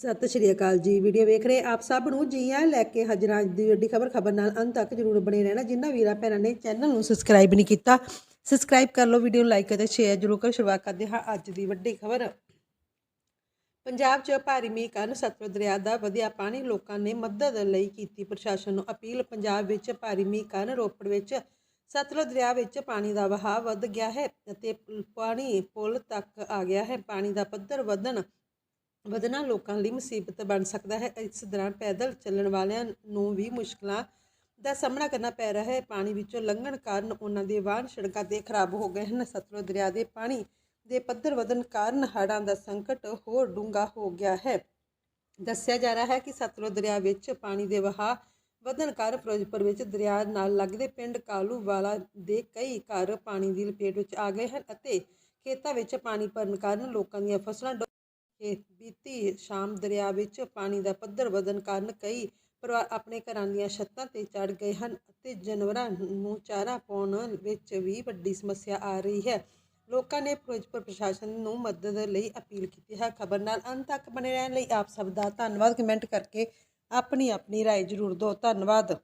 ਸਤਿ ਸ਼੍ਰੀ ਅਕਾਲ ਜੀ। ਵੀਡੀਓ ਵੇਖ ਰਹੇ ਆਪ ਸਭ ਨੂੰ ਜੀ ਆ ਲੈ ਕੇ ਹਾਜ਼ਰ ਦੀ ਵੱਡੀ ਖਬਰ ਖਬਰ ਨਾਲ ਅੰਤ ਤੱਕ ਜਰੂਰ ਬਣੇ ਰਹਿਣਾ। ਜਿਨ੍ਹਾਂ ਵੀਰਾਂ ਭੈਣਾਂ ਨੇ ਚੈਨਲ ਨੂੰ ਸਬਸਕ੍ਰਾਈਬ ਨਹੀਂ ਕੀਤਾ ਸਬਸਕ੍ਰਾਈਬ ਕਰ ਲਓ, ਵੀਡੀਓ ਨੂੰ ਲਾਈਕ ਅਤੇ ਸ਼ੇਅਰ ਜਰੂਰ ਕਰ। ਸ਼ੁਰੂਆਤ ਕਰਦੇ ਹਾਂ ਅੱਜ ਦੀ ਵੱਡੀ ਖਬਰ। ਪੰਜਾਬ 'ਚ ਭਾਰੀ ਮੀਂਹ ਕਾਰਨ ਸਤਲੁਜ ਦਰਿਆ ਦਾ ਵਧਿਆ ਪਾਣੀ ਲੋਕਾਂ ਨੇ ਮਦਦ ਲਈ ਕੀਤੀ। ਪ੍ਰਸ਼ਾਸਨ ਨੂੰ ਅਪੀਲ, ਪੰਜਾਬ ਵਿੱਚ ਭਾਰੀ ਮੀਂਹ ਕਾਰਨ ਰੋਪੜ ਵਿੱਚ ਸਤਲੁਜ ਦਰਿਆ ਵਿੱਚ ਪਾਣੀ ਦਾ ਵਹਾਅ ਵੱਧ ਗਿਆ ਹੈ ਅਤੇ ਪਾਣੀ ਪੁਲ ਤੱਕ ਆ ਗਿਆ ਹੈ। ਪਾਣੀ ਦਾ ਪੱਧਰ ਵਧਣ ਵਧਣਾ ਲੋਕਾਂ ਲਈ ਮੁਸੀਬਤ ਬਣ ਸਕਦਾ ਹੈ। ਇਸ ਦੌਰਾਨ ਪੈਦਲ ਚੱਲਣ ਵਾਲਿਆਂ ਨੂੰ ਵੀ ਮੁਸ਼ਕਲਾਂ ਦਾ ਸਾਹਮਣਾ ਕਰਨਾ ਪੈ ਰਿਹਾ ਹੈ। ਪਾਣੀ ਵਿੱਚੋਂ ਲੰਘਣ ਕਾਰਨ ਉਹਨਾਂ ਦੇ ਵਾਹਨ ਸੜਕਾਂ ਤੇ ਖਰਾਬ ਹੋ ਗਏ ਹਨ। ਸਤਲੁਜ ਦਰਿਆ ਦੇ ਪਾਣੀ ਦੇ ਪੱਧਰ ਵਧਣ ਕਾਰਨ ਹੜ੍ਹਾਂ ਦਾ ਸੰਕਟ ਹੋਰ ਡੂੰਘਾ ਹੋ ਗਿਆ ਹੈ। ਦੱਸਿਆ ਜਾ ਰਿਹਾ ਹੈ ਕਿ ਸਤਲੁਜ ਦਰਿਆ ਵਿੱਚ ਪਾਣੀ ਦੇ ਵਹਾਅ ਵਧਣ ਕਾਰਨ ਫਿਰੋਜ਼ਪੁਰ ਵਿੱਚ ਦਰਿਆ ਨਾਲ ਲੱਗਦੇ ਪਿੰਡ ਕਾਲੂਵਾਲਾ ਦੇ ਕਈ ਘਰ ਪਾਣੀ ਦੀ ਲਪੇਟ ਵਿੱਚ ਆ ਗਏ ਹਨ ਅਤੇ ਖੇਤਾਂ ਵਿੱਚ ਪਾਣੀ ਭਰਨ ਕਾਰਨ ਲੋਕਾਂ ਦੀਆਂ ਫਸਲਾਂ ਡੁੱਬ ਬੀਤੀ ਸ਼ਾਮ ਦਰਿਆ ਵਿੱਚ ਪਾਣੀ ਦਾ ਪੱਧਰ ਵਧਣ ਕਾਰਨ ਕਈ ਪਰਿਵਾਰ ਆਪਣੇ ਘਰਾਂ ਦੀਆਂ ਛੱਤਾਂ ਤੇ ਚੜ ਗਏ ਹਨ ਅਤੇ ਜਾਨਵਰਾਂ ਨੂੰ ਚਾਰਾ ਪਾਉਣ ਵਿੱਚ ਵੀ ਵੱਡੀ ਸਮੱਸਿਆ ਆ ਰਹੀ ਹੈ ਲੋਕਾਂ ਨੇ ਫਿਰੋਜ਼ਪੁਰ ਪ੍ਰਸ਼ਾਸਨ ਨੂੰ ਮਦਦ ਲਈ ਅਪੀਲ ਕੀਤੀ ਹੈ ਖਬਰ ਨਾਲ ਅੰਤ ਤੱਕ ਬਣੇ ਰਹਿਣ ਲਈ ਆਪ ਸਭ ਦਾ ਧੰਨਵਾਦ ਕਮੈਂਟ ਕਰਕੇ ਆਪਣੀ ਆਪਣੀ رائے ਜ਼ਰੂਰ ਦਿਓ ਧੰਨਵਾਦ